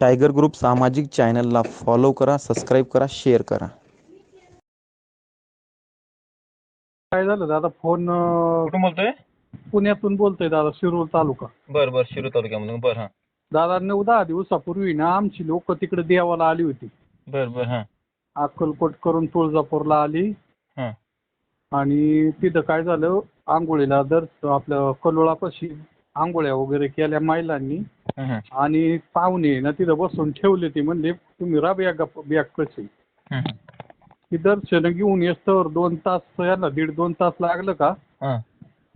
Tiger group सामाजिक चॅनलला follow करा सबस्क्राईब करा शेअर करा. काय झालं दादा? फोन अं, कुठून बोलतोय? पुण्यातून बोलतोय दादा शिरूर तालुका. बर बर शिरू तालुक्यामधून बर हा. दादा नऊ दहा दिवसापूर्वी ना आमची लोक तिकडे देवाला आली होती. बर बर हा. अक्कलकोट करून तुळजापूरला आली. हा. आणि तिथं काय झालं आंघोळीला दर आपलं कलोळापाशी आंघोळ्या वगैरे केल्या महिलांनी. आणि पाहुणे ना तिथं बसून ठेवले ते म्हणले तुम्ही रा बॅग बॅग कशी. ती दर्शन घेऊन येस्तवर दोन तास याला दीड दोन तास लागलं का? हा.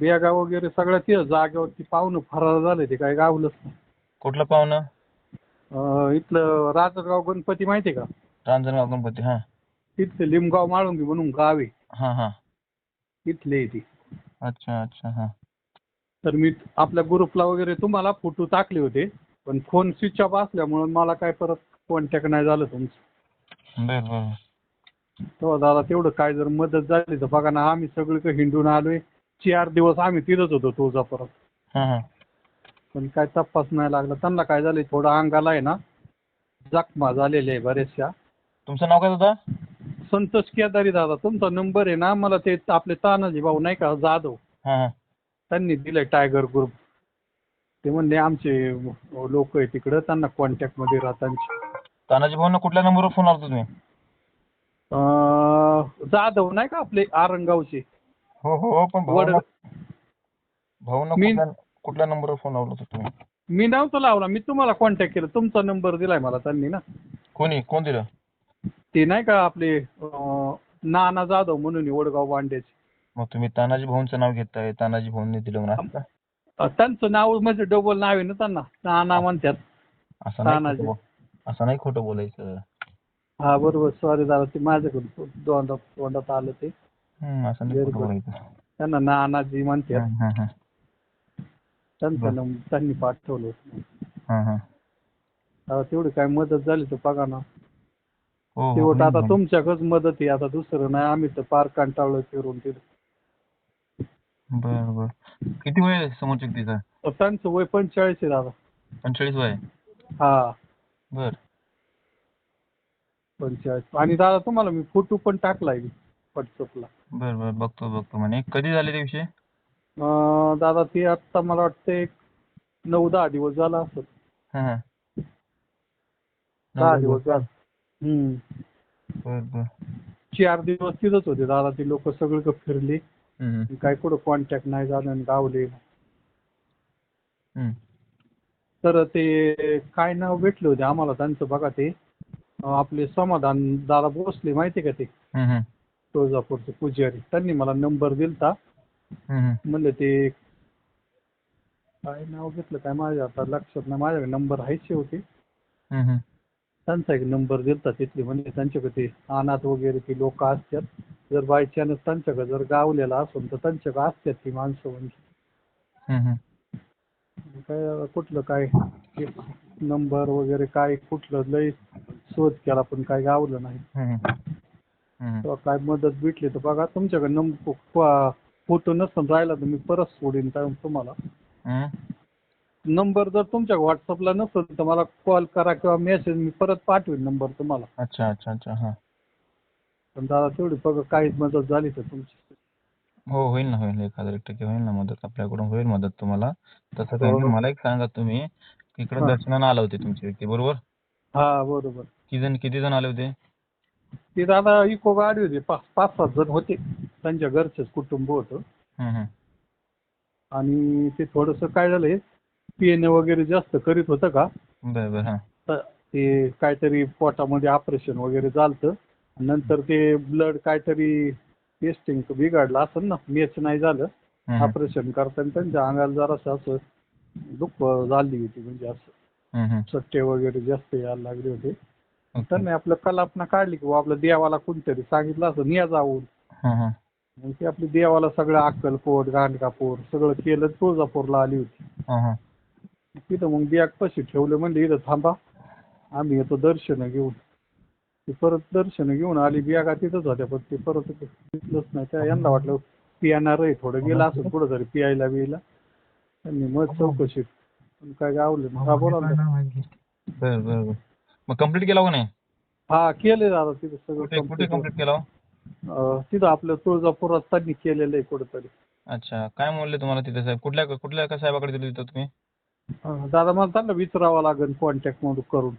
बॅगा वगैरे सगळ्या तिथं जागेवरती पाहुणं फरार झाले ते काय गावलंच नाही. कुठलं पाहुणं? अं, इथलं राजगाव गणपती माहिती आहे का? रांजणगाव गणपती हा. तिथले लिमगाव माळुंगी म्हणून गाव आहे. हा हा. तिथले आहे ती. अच्छा अच्छा हा. तर मी आपल्या ग्रुपला वगैरे तुम्हाला फोटो टाकले होते पण फोन स्विच ऑफ असल्यामुळं मला काय परत कॉन्टॅक्ट नाही झालं तुमचं. बर बर. तेव्हा दादा तेवढं काय जर मदत झाली तर बघा ना आम्ही सगळीकडे हिंडून आलोय. चार दिवस आम्ही तिथंच होतो तुळजापुरात. हा हा. पण काय तपास नाही लागला. त्यांना काय झालंय थोडं अंगाला आहे ना जखमा झालेल्या आहे बऱ्याचशा. तुमचं नाव काय होतं संतोष केदारी दादा तुमचा नंबर आहे ना मला ते आपले तानाजी भाऊ नाही का जाधव. हा हा. त्यांनी दिलंय टायगर ग्रुप ते म्हणले आमचे लोक आहे तिकडं त्यांना कॉन्टॅक्टमध्ये राहतांचे तानाजी भाऊंना कुठल्या नंबरवर फोन लावतो तुम्ही? अं, जाधव नाही का आपले आरंगावचे. हो हो हो पण वड भाऊंना भाऊंना मी- कुठल्या कुठल्या नंबरवर फोन लावला होता तुम्ही? मी नव्हतं लावला मी तुम्हाला कॉन्टॅक्ट केलं. तुमचा नंबर दिलाय मला त्यांनी ना. कोणी? कोण दिलं? ते नाही का आपले अं, नाना जाधव म्हणून आहे वडगाव वांड्याचे मग तुम्ही तानाजी भाऊंचं नाव घेताय तानाजी भाऊंनी दिलं म्हणून? अं, त्यांचं नाव म्हणजे डबल नाव आहे ना त्यांना नाना म्हणतात असं नाही तानाजी. खोटं असं नाही खोटं बोलायचं हा बरोबर सॉरी दादा ते माझ्याकडून तोंडात तोंडात आलं ते हं, असं नाही खोटं. बोलायचं त्यांना नानाजी म्हणतात हं, हं, हं. त्यांचा. नंबर त्यांनी पाठवलं होतं. हं, हं. आता तेवढी काय मदत झाली तर बघा ना हो हो शेवट आता हं, तुमच्याकडच मदत आहे आता दुसरं नाही आम्ही तर पार कंटाळलो फिरून तिथं बर बर. किती वय आहे समोरच्या व्यक्तीचं? त्यांचं वय पंचेचाळीस आहे दादा. पंचेचाळीस वय आहे? हा. बर. पंचेचाळीस. आणि दादा तुम्हाला मी फोटो पण टाकलाय व्हॉट्सअपला बर बर. बघतो बघतो. म्हणे कधी झाले ते विषय? अं, दादा ते आत्ता मला वाटतं एक नऊ दहा दिवस झाला असत हं, हं. दहा दिवस. झाला. हम्म. बर बर. चार दिवस तिथंच होते दादा. ते लोक सगळीकडे फिरले. काय कुठं कॉन्टॅक्ट नाही झालं आणि गावले हं. तर ते काय नाव भेटले होते आम्हाला त्यांचं बघा ते आपले समाधान दादा भोसले माहिती का ते. तुळजापूरचे पुजारी त्यांनी मला नंबर दिलता. म्हणले ते काय नाव घेतलं काय माझ्या आता लक्षात नाही माझ्याकडे नंबर आहेच शेवटी हं, हं. त्यांचा एक नंबर दिलता तिथले म्हणजे त्यांच्याकडे ते अनाथ वगैरे ती लोक असतात. जर बाय चान्स त्यांच्याकडे जर गावलेला असेल तर त्यांच्याकडे असतात ती माणसं म्हणजे. काय कुठलं काय नंबर वगैरे काय कुठलं लय शोध केला पण काय गावलं नाही. काय मदत भेटली तर बघा तुमच्याकडे नंबर फोटो नसेल राहिला तर मी परत सोडीन तुम्हाला. नंबर जर तुमच्या व्हॉट्सअपला नसेल तर मला कॉल करा किंवा मेसेज मी परत पाठवेन नंबर तुम्हाला. अच्छा अच्छा अच्छा हा. पण दादा तेवढी बघा काही मदत झाली तर तुमची. हो होईल ना होईल. एखाद्या एक टक्के होईल ना मदत. आपल्याकडून होईल मदत तुम्हाला. तसं काही. नाही. मला एक सांगा तुम्ही इकडे हा. दर्शनाला आला होते तुमची व्यक्ती बरोबर? हा बरोबर. किती जण किती जण आले होते? ते दादा इको गाडी होती. पाच पाच सात जण होते. त्यांच्या घरचेच कुटुंब होतं. आणि ते थोडंसं काय झालंय पिणे वगैरे जास्त करीत होतं का बरं बरं हा तर ते काहीतरी पोटामध्ये ऑपरेशन वगैरे झालतं नंतर ते ब्लड काहीतरी टेस्टिंग बिघडलं असेल ना मॅच नाही झालं. ऑपरेशन करताना त्यांच्या अंगाला जरासं असं दुःख झाली होती म्हणजे असं. सट्टे वगैरे जास्त यायला लागले होते. त्यांनी आपलं कल्पना काढली की बुवा आपलं देवाला कोणतरी सांगितलं असं निया जाऊन. मग ते आपली देवाला सगळं अक्कलकोट गाणगापूर सगळं केलं तुळजापूरला आली होती. तिथं मग बॅग पशी ठेवलं म्हणले इथं थांबा आम्ही येतो दर्शन घेऊन ती परत दर्शन घेऊन आली बॅगा तिथंच होत्या पण ते परत दिसलंच नाही त्या यांना वाटलं पियाणार आहे थोडं गेलं असं कुठं तरी पियायला बियायला त्यांनी मग चौकशी काय गावलं नाही. बोला ना. बर बर बर मग कंप्लीट केला का नाही हा केले दादा तिथं सगळं कुठे complete. कंप्लीट केला हो? अं, तिथं आपलं तुळजापुरात त्यांनी केलेलं आहे कुठेतरी अच्छा काय म्हणले तुम्हाला तिथे साहेब कुठल्या कुठल्या एका साहेबाकडे दिलं तिथं तुम्ही दादा मला त्यांना विचारावं लागेल कॉन्टॅक्ट मधून करून.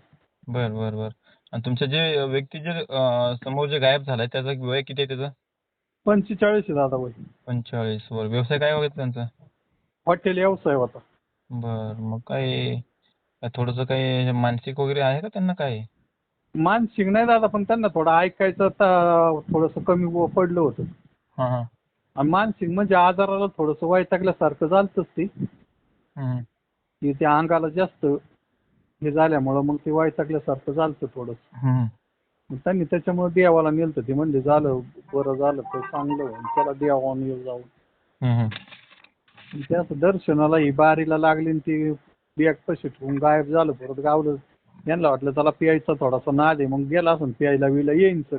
बर बर बर. आणि तुमचं जे व्यक्ती जे अं, समोर जे गायब झालाय त्याचं वय किती आहे त्याचं? पंचेचाळीस आहे दादा वय. पंचेचाळीस वर व्यवसाय काय वगैरे त्यांचा? हॉटेल व्यवसाय होता. बर मग काय थोडंसं काही मानसिक वगैरे आहे का त्यांना काय? मानसिक नाही दादा पण त्यांना थोडं ऐकायचं थोडंसं कमी व- पडलं होतं. हा हा. आणि मानसिक म्हणजे आजाराला थोडंसं वैतागल्यासारखं झालतंच ते. हम्म. की त्या अंगाला जास्त हे झाल्यामुळं मग ते वैतागल्यासारखं झालतं थोडंसं. मग त्यांनी त्याच्यामुळे देवाला नेलतं ते म्हणजे झालं बरं झालं तर चांगलं होईल त्याला देवा नेल जाऊन हम्म. आणि ते असं दर्शनाला ही बारीला लागली ती बियाक पशी ठेवून गायब झालं. परत गावलं. यांना वाटलं त्याला प्यायचा थोडासा नाद आहे. मग गेला असं प्यायला विला येईन सर.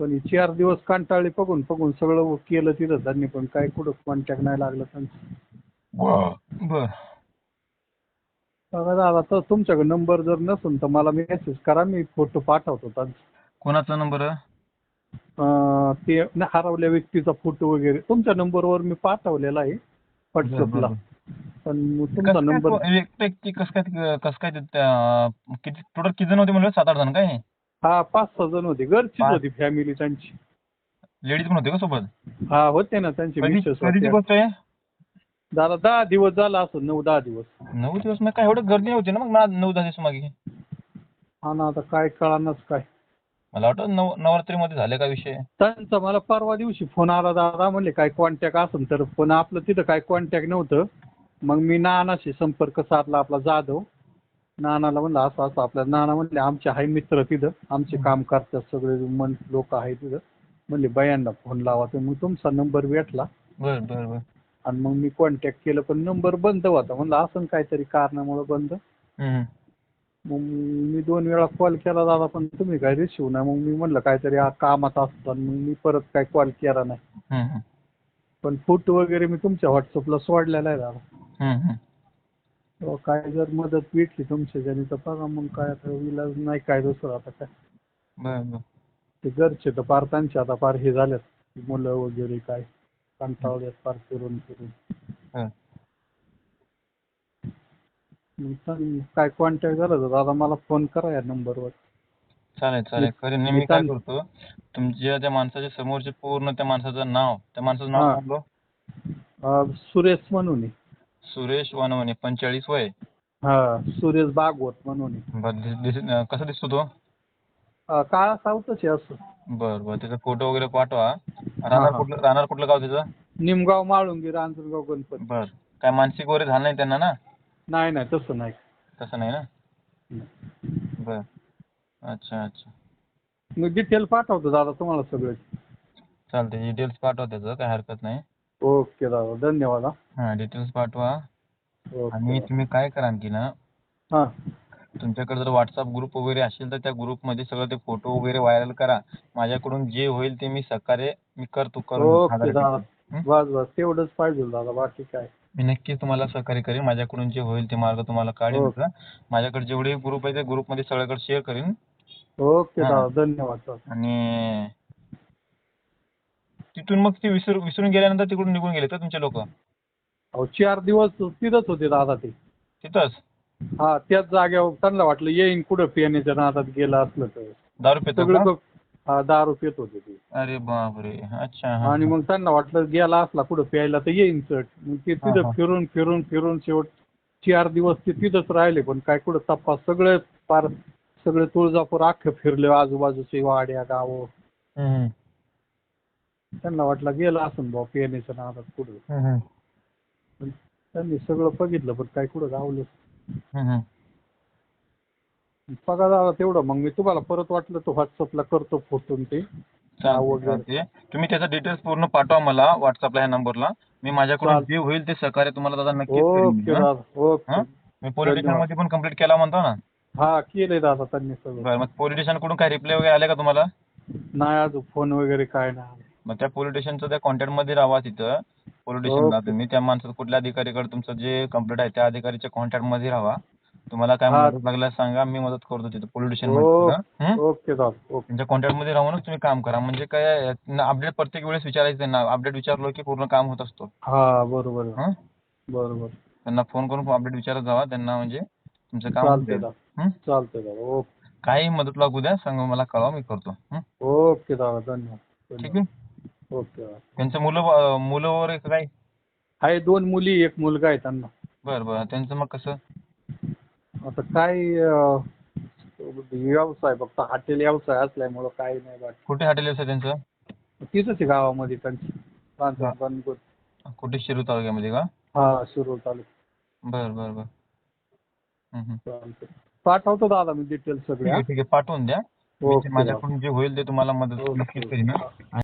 पण चार दिवस कंटाळले बघून बघून सगळं केलं तिथं. त्यांनी पण काय कुठं कॉन्टॅक्ट नाही लागलं त्यांचं. बर. बघा दादा तर तुमच्याकडे नंबर जर नसेल तर मला मेसेज करा मी फोटो पाठवतो त्यांचा. कोणाचा नंबर? अं, ते न हरवल्या व्यक्तीचा फोटो वगैरे तुमच्या नंबरवर मी पाठवलेला आहे व्हॉट्सअपला पण मग तुमचा नंबर एकटी कसं काय कसं काय ते त्या- किती टोटल किती जण होते म्हणलं? सात आठ जण काय हा? पाच सहा जण होते. घरचीच पाच. होती फॅमिली त्यांची. लेडीज पण होते का सोबत? हा होते ना त्यांचे कधी मिसेस कधीची होते गोष्ट आहे? दादा दहा दिवस झाला असं नऊ दहा दिवस. नऊ दिवस मग काय एवढं गर्दी नव्हती ना मग ना- नऊ दहा दिवस मागे. हा ना आता काय कळानच काय. मला वाटतं नव नवरात्रीमध्ये झाले का विषय? त्यांचा मला परवा दिवशी फोन आला दादा म्हणले काय कॉन्टॅक्ट असेल तर पण आपलं तिथं काय कॉन्टॅक्ट नव्हतं. मग मी नानाशी संपर्क साधला आपला जाधव. नानाला म्हणलं असं असं आपल्या नाना म्हणले आमचे आहे मित्र तिथं आमचे काम करतात सगळे मन लोक आहेत तिथं. म्हणले बायांना फोन लावा तर मग तुमचा नंबर भेटला. बर बर बर. आणि मग मी कॉन्टॅक्ट केलं पण नंबर बंद होता. म्हणलं असं काहीतरी कारणामुळे बंद. हम्म. मग मी दोन वेळा कॉल केला दादा पण तुम्ही काय रिसिव्ह नाही. मग मी म्हणलं काहीतरी आ- कामात असतात. मग मी परत काय कॉल केला नाही. हम्म. पण फोटो वगैरे मी तुमच्या व्हॉट्सअपला सोडलेला आहे दादा. हम्म. तेव्हा काय जर मदत भेटली तुमच्या ज्याने तर बघा मग काय आता इलाज नाही काय दुसरं आता काय. बर बर. ते घरचे तर फार त्यांचे आता फार हे झाल्यात मुलं वगैरे काय. कंटाळल्यात फार फिरून फिरून हं. मग चालेल. काय कॉन्टॅक्ट झाला तर दादा मला फोन करा या नंबरवर चालेल चालेल करेन मी काय करतो तुमच्या त्या माणसाच्या समोरचे पूर्ण त्या माणसाचं नाव त्या माणसाचं नाव हा. सांगलो अं, सुरेश म्हणून आहे. सुरेश वानवणे पंचेचाळीस वय हा सुरेश भागवत म्हणून आहे. बर दिस- दिस- अं, कसा दिसतो तो अं, काळा सावतच आहे असं बर बर त्याचा फोटो वगैरे पाठवा राहणार. कुठलं राहणार कुठलं गाव त्याचं निमगाव माळुंगी रांजणगाव गणपती. बर. काय मानसिक वगैरे झालं नाही त्यांना ना? नाही नाही तसं नाही. तसं नाही ना? बर. अच्छा अच्छा. मी डिटेल पाठवतो दादा तुम्हाला सगळे. चालते डिटेल्स पाठवा त्याचं काय हरकत नाही. ओके दादा धन्यवाद हा. डिटेल्स पाठवा. ओके. आणि तुम्ही काय करा आणखी ना हा. तुमच्याकडे जर व्हॉट्सअप ग्रुप वगैरे असेल तर त्या ग्रुपमध्ये सगळं ते फोटो वगैरे व्हायरल करा. माझ्याकडून जे होईल ते मी सहकार्य मी करतो ओके दादा. हं? बस बस. तेवढंच पाहिजे दादा. बाकी काय? मी नक्कीच तुम्हाला सहकार्य करेन. माझ्याकडून जे होईल ते मार्ग तुम्हाला काढेन. का माझ्याकडे जेवढे ग्रुप आहे त्या ग्रुपमध्ये सगळ्याकडे शेअर करेन. ओके हा. दादा धन्यवाद दादा. आणि तिथून मग ते विसर विसरून गेल्यानंतर तिकडून निघून गेले तर तुमचे लोक? अहो चार दिवस तिथंच होते दादा ते. तिथंच? हा त्याच जागेवर त्यांना वाटलं येईन कुठं पिण्याच्या नादात गेलं असलं तर दारू पितो सगळं का? क- हा दारू पित होते ते अरे बापरे अच्छा हा, आणि. मग त्यांना वाटलं गेला असला कुठं प्यायला तर येईन चट मग ते हा, तिथं हा. फिरून फिरून फिरून शेवट चार दिवस ते तिथंच राहिले पण काय कुठं तपास सगळे पार सगळे तुळजापूर अख्खे फिरले आजूबाजूचे वाड्या गावं हम्म. त्यांना वाटलं गेलं असं भाऊ पिण्याच्या नादात कुठं हम्म, हम्म. पण त्यांनी सगळं बघितलं पण काय कुठं गावलं. बघा दादा तेवढं मग मी तुम्हाला परत वाटलं तर व्हॉट्सअपला करतो फोटो ते नाव चालते वगैरे. चालते तुम्ही त्याचा डिटेल्स पूर्ण पाठवा मला व्हॉट्सअपला ह्या नंबरला मी माझ्याकडून. जे होईल ते सहकार्य तुम्हाला दादा नक्कीच करेन मी, ओके हा? दादा ओके हा? मी पोलीस धन्यवाद. मध्ये पण कंप्लीट केला म्हणतो ना हा केलंय दादा त्यांनी सगळं मग पोलीस स्टेशनकडून काय रिप्लाय वगैरे आले का तुम्हाला नाही अजून फोन वगैरे काय नाही मग त्या पोलीस स्टेशनचं त्या कॉन्टॅक्टमध्ये राहा तिथं पोलीस स्टेशनला. तुम्ही त्या माणसाचं कुठल्या अधिकारीकडे तुमचं जे कंप्लेंट आहे त्या अधिकारीच्या कॉन्टॅक्टमध्ये राहा. तुम्हाला काय हा. मदत लागल्यास सांगा मी मदत करतो तिथे पोलीस स्टेशन हं? ओके त्यांच्या कॉन्टॅक्टमध्ये राहूनच तुम्ही काम करा. म्हणजे काय अपडेट प्रत्येक वेळेस विचारायचं त्यांना अपडेट विचारलो की पूर्ण काम होत असतो. हा बरोबर आहे. हं? बरोबर. त्यांना फोन करून अपडेट विचारत जावा. त्यांना म्हणजे तुमचं काम होऊन चालतंय जाईल. हं? चालतंय ओके काही मदत लागू द्या. सांगा मला कळवा मी करतो. हं? ओके धन्यवाद. ठीक धन्यवाद. आहे ओके. त्यांचं मुलं मुलं वगैरे काय? आहे दोन मुली एक मुलगा आहे त्यांना. बरं बरं. त्यांचं मग कसं? आता काय अं, व्यवसाय फक्त हॉटेल व्यवसाय असल्यामुळं काही नाही बाकी. कुठे हॉटेल आहे त्यांचं? तिथंच आहे गावामध्ये त्यांची. बांधकाम. कुठे? शिरू तालुक्यामध्ये का? हा शिरूर तालुका. बरं बरं बरं. हं, हं. चालतंय. पाठवतो दादा मी डिटेल्स ठीक सगळे आहे ठीक आहे. पाठवून द्या. ओके. माझ्याकडून जे होईल ते तुम्हाला मदत. नक्कीच करीन हं.